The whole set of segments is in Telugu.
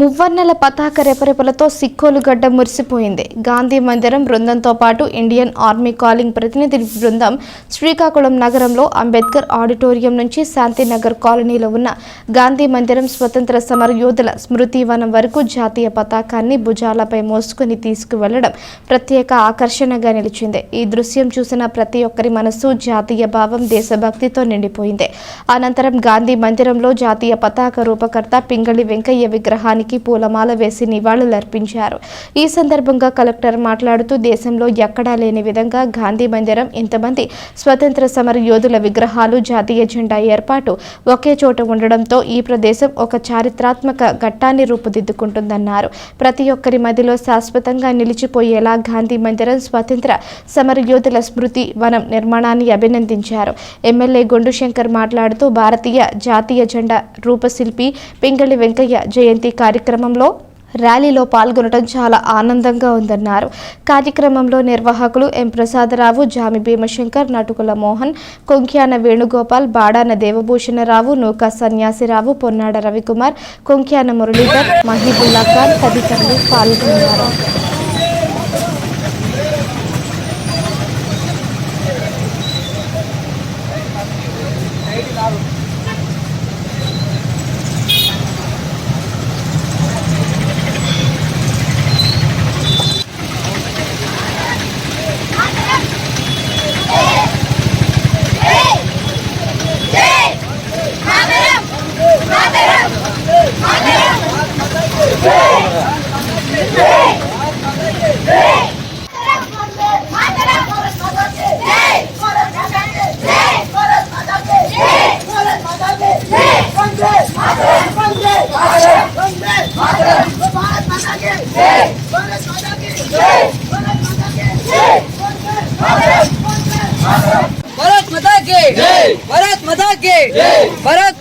మువ్వర్ణల పతాక రెపరెపలతో సిక్కోలు గడ్డ మురిసిపోయింది. గాంధీ మందిరం బృందంతో పాటు ఇండియన్ ఆర్మీ కాలింగ్ ప్రతినిధి బృందం శ్రీకాకుళం నగరంలో అంబేద్కర్ ఆడిటోరియం నుంచి శాంతినగర్ కాలనీలో ఉన్న గాంధీ మందిరం స్వతంత్ర సమర యోధుల స్మృతివనం వరకు జాతీయ పతాకాన్ని భుజాలపై మోసుకుని తీసుకువెళ్ళడం ప్రత్యేక ఆకర్షణగా నిలిచింది. ఈ దృశ్యం చూసిన ప్రతి ఒక్కరి మనస్సు జాతీయ భావం దేశభక్తితో నిండిపోయింది. అనంతరం గాంధీ మందిరంలో జాతీయ పతాక రూపకర్త పింగళి వెంకయ్య విగ్రహానికి పూలమాల వేసి నివాళులర్పించారు. ఈ సందర్భంగా కలెక్టర్ మాట్లాడుతూ దేశంలో ఎక్కడా లేని విధంగా గాంధీ మందిరం ఇంతమంది స్వతంత్ర సమర యోధుల విగ్రహాలు జాతీయ జెండా ఏర్పాటు ఒకే చోట ఉండడంతో ఈ ప్రదేశం ఒక చారిత్రాత్మక ఘట్టాన్ని రూపుదిద్దుకుంటుందన్నారు. ప్రతి ఒక్కరి మదిలో శాశ్వతంగా నిలిచిపోయేలా గాంధీ మందిరం స్వతంత్ర సమర యోధుల స్మృతి వనం నిర్మాణాన్ని అభినందించారు. ఎమ్మెల్యే గొండుశంకర్ మాట్లాడుతూ భారతీయ జాతీయ జెండా రూపశిల్పి పింగళి వెంకయ్య జయంతి కార్యక్రమంలో ర్యాలీలో పాల్గొనడం చాలా ఆనందంగా ఉందన్నారు. కార్యక్రమంలో నిర్వాహకులు ఎం. ప్రసాదరావు జామి భీమశంకర్ నటుకుల మోహన్ కొంక్యాన వేణుగోపాల్ బాడాన దేవభూషణరావు నూకా సన్యాసిరావు పొన్నాడ రవికుమార్ కొంక్యాన మురళీధర్ మహీబుల్లా ఖాన్ తదితరులు పాల్గొన్నారు.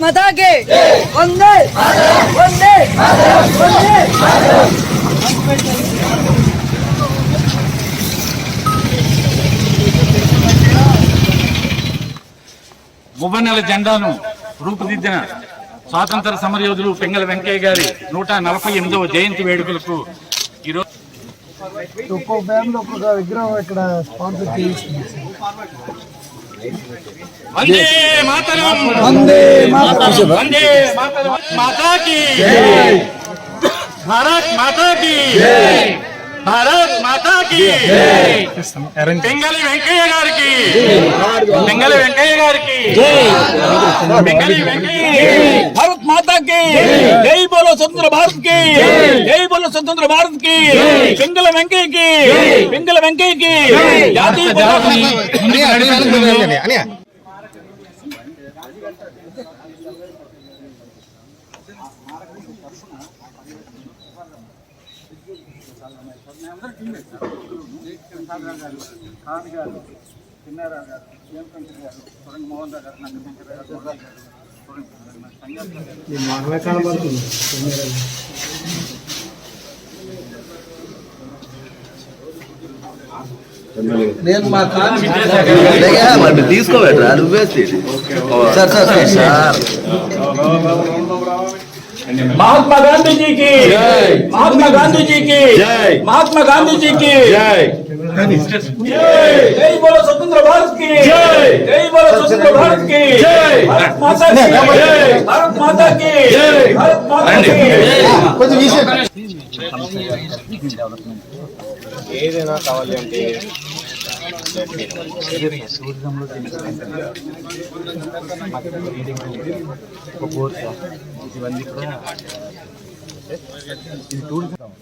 మతాకే వందే. జెండాను రూపుదిద్దిన స్వాతంత్ర సమరయోధులు పెంగల వెంకయ్య గారి నూట నలభై ఎనిమిదవ జయంతి వేడుకలకు ఈరోజు ఒక్కొక్క విగ్రహం ఇక్కడ స్పాన్సర్ వందే మాతరం. వందే మాతరం. వందే మాతరం. మాతాకి జై. భారత్ మాతాకి జై. భారత్ మాతాకి జై. పెంగలి వెంకయ్య గారికి. పెంగలి వెంకయ్య గారికి. పెంగలి వెంకయ్య. माता की यही बोलो स्वतंत्र भारत की यही बोलो स्वतंत्र भारत की पिंगल वेंकई की पिंगल वेंकई की जाति చిన్నారావు గారు ఏం గారు మోహన్ రావు గారు నందశంకర్ గారు జాతీయ పతాకం నేను మా కాలేజీ మరి తీసుకోబెట్రా నువ్వేసి sir sir sir sir Mahatma Gandhi ji की महात्मा गांधी जी की महात्मा गांधी जी की जय बोलो स्वतंत्र भारत की जय बोलो स्वतंत्र भारत की ఏదైనా కావాలి అంటే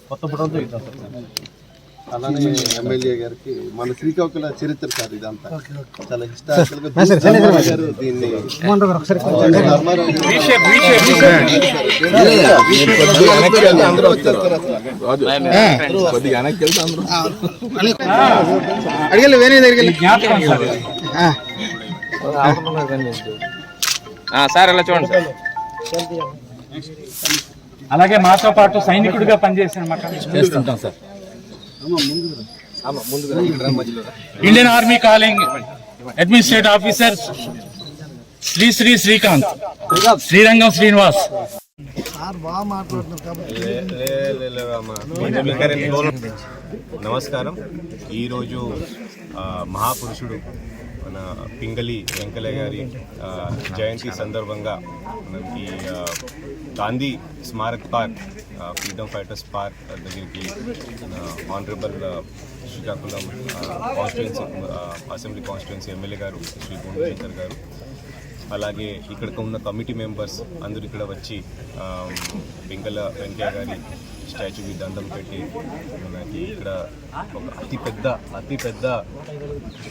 కొత్త పుట్టంతో ఇద్దాం సార్. అలానే ఎమ్మెల్యే గారికి మన శ్రీకాకుళ చరిత్ర సార్ ఇదంతా. చాలా హిస్టారికల్ గారు దీన్ని అందరూ వచ్చారు. అడిగలు వేరే సార్ సార్ అలా చూడండి సార్. అలాగే మాతో పాటు సైనికుడిగా పనిచేసిన మాట చేస్తుంటాం sir. Indian army calling administrative officer Shri Shri Srikanth Srirangam Srinivas. నమస్కారం. ఈరోజు మహాపురుషుడు మన పింగళి వెంకయ్య గారి జయంతి సందర్భంగా మనం ఈ Gandhi Smarak park freedom fighters park దగ్గరికి honourable Srikakulam constituency assembly constituency MLA గారు శ్రీ గుండశేఖర్ గారు. అలాగే ఇక్కడ ఉన్న కమిటీ మెంబర్స్ అందరూ ఇక్కడ వచ్చి వెంకల పింగళ వెంకయ్య గారి స్టాచ్యూకి దండం పెట్టి మనకి ఇక్కడ ఒక అతి పెద్ద అతి పెద్ద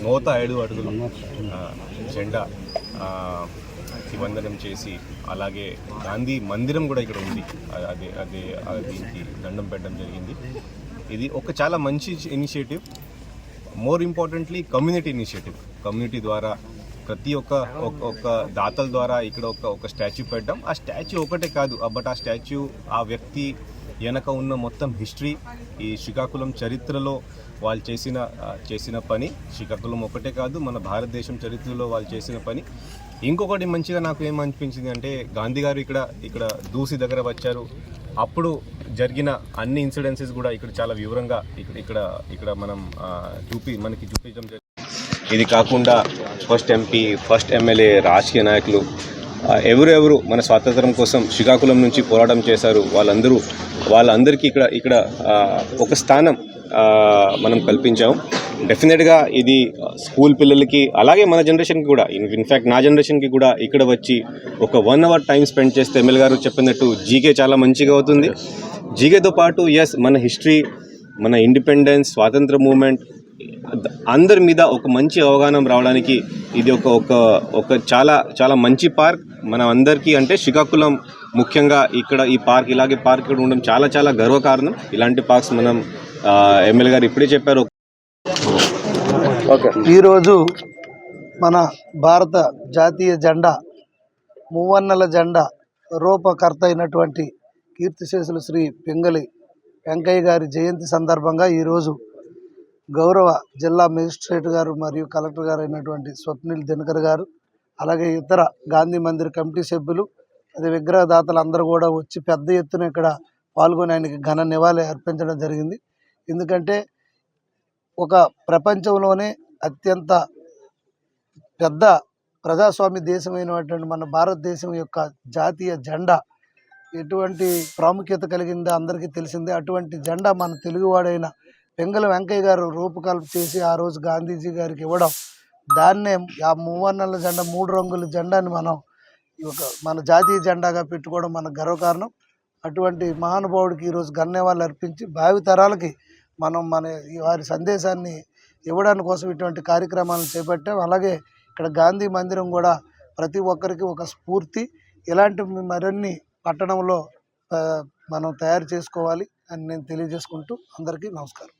నూత ఏడు అడుగులు జెండా ఆ, వందనం చేసి అలాగే గాంధీ మందిరం కూడా ఇక్కడ ఉంది. అదే అదే దీనికి దండం పెట్టడం జరిగింది. ఇది ఒక చాలా మంచి initiative. More importantly community initiative community ద్వారా ప్రతి ఒక్క ఒక్క- ఒక్క దాతల ద్వారా ఇక్కడ ఒక ఒక స్టాచ్యూ పెట్టడం. ఆ స్టాచ్యూ ఒకటే కాదు బట్ ఆ స్టాచ్యూ ఆ వ్యక్తి వెనక ఉన్న మొత్తం హిస్టరీ ఈ శ్రీకాకుళం చరిత్రలో వాళ్ళు చేసిన చేసిన పని శ్రీకాకుళం ఒకటే కాదు మన భారతదేశం చరిత్రలో వాళ్ళు చేసిన పని. ఇంకొకటి మంచిగా నాకు ఏమనిపించింది అంటే గాంధీ గారు ఇక్కడ ఇక్కడ దూసి దగ్గర వచ్చారు. అప్పుడు జరిగిన అన్ని ఇన్సిడెన్సెస్ కూడా ఇక్కడ చాలా వివరంగా ఇక్కడ ఇక్కడ ఇక్కడ మనం చూపి మనకి చూపించడం జరిగింది ఇది కాకుండా ఫస్ట్ ఎంపీ ఫస్ట్ ఎమ్మెల్యే రాజకీయ నాయకులు ఎవరెవరు మన స్వాతంత్రం కోసం శ్రీకాకుళం నుంచి పోరాటం చేశారు వాళ్ళందరూ వాళ్ళందరికీ ఇక్కడ ఇక్కడ ఒక స్థానం మనం కల్పించాము డెఫినెట్గా ఇది స్కూల్ పిల్లలకి అలాగే మన జనరేషన్కి కూడా. ఇన్ఫ్యాక్ట్ నా జనరేషన్కి కూడా ఇక్కడ వచ్చి ఒక వన్ అవర్ టైం స్పెండ్ చేస్తే ఎమ్మెల్యే గారు చెప్పినట్టు జీకే చాలా మంచిగా అవుతుంది. జీకేతో పాటు ఎస్ మన హిస్టరీ మన ఇండిపెండెన్స్ స్వాతంత్ర మూమెంట్ అందరి మీద ఒక మంచి అవగాహన రావడానికి ఇది ఒక ఒక ఒక చాలా చాలా మంచి పార్క్ మనం అందరికీ అంటే శ్రీకాకుళం ముఖ్యంగా ఇక్కడ ఈ పార్క్ ఇలాగే పార్క్ ఇక్కడ ఉండడం చాలా చాలా గర్వకారణం. ఇలాంటి పార్క్స్ మనం ఎమ్మెల్యే గారు ఇప్పుడే చెప్పారు. ఈరోజు మన భారత జాతీయ జెండా మూవన్నెల జెండా రూపకర్త అయినటువంటి కీర్తిశేషులు శ్రీ పింగళి వెంకయ్య గారి జయంతి సందర్భంగా ఈరోజు గౌరవ జిల్లా మేజిస్ట్రేట్ గారు మరియు కలెక్టర్ గారు అయినటువంటి స్వప్నిల్ దినకర్ గారు అలాగే ఇతర గాంధీ మందిర్ కమిటీ సభ్యులు అదే విగ్రహదాతలు అందరూ కూడా వచ్చి పెద్ద ఎత్తున ఇక్కడ పాల్గొని ఆయనకి ఘన నివాళి అర్పించడం జరిగింది. ఎందుకంటే ఒక ప్రపంచంలోనే అత్యంత పెద్ద ప్రజాస్వామ్య దేశమైనటువంటి మన భారతదేశం యొక్క జాతీయ జెండా ఎటువంటి ప్రాముఖ్యత కలిగిందో అందరికీ తెలిసిందే. అటువంటి జెండా మన తెలుగువాడైన పెంగళ వెంకయ్య గారు రూపకల్ప చేసి ఆ రోజు గాంధీజీ గారికి ఇవ్వడం దాన్నే ఆ మూవర్ణల జెండా మూడు రంగుల జెండాని మనం ఒక మన జాతీయ జెండాగా పెట్టుకోవడం మన గర్వకారణం. అటువంటి మహానుభావుడికి ఈరోజు గణ్యవాళ్ళు అర్పించి భావితరాలకి మనం మన ఈ వారి సందేశాన్ని ఇవ్వడానికి కోసం ఇటువంటి కార్యక్రమాలను చేపట్టాం. అలాగే ఇక్కడ గాంధీ మందిరం కూడా ప్రతి ఒక్కరికి ఒక స్ఫూర్తి. ఇలాంటి మరిన్ని పట్టణంలో మనం తయారు చేసుకోవాలి అని నేను తెలియజేసుకుంటూ అందరికీ నమస్కారం.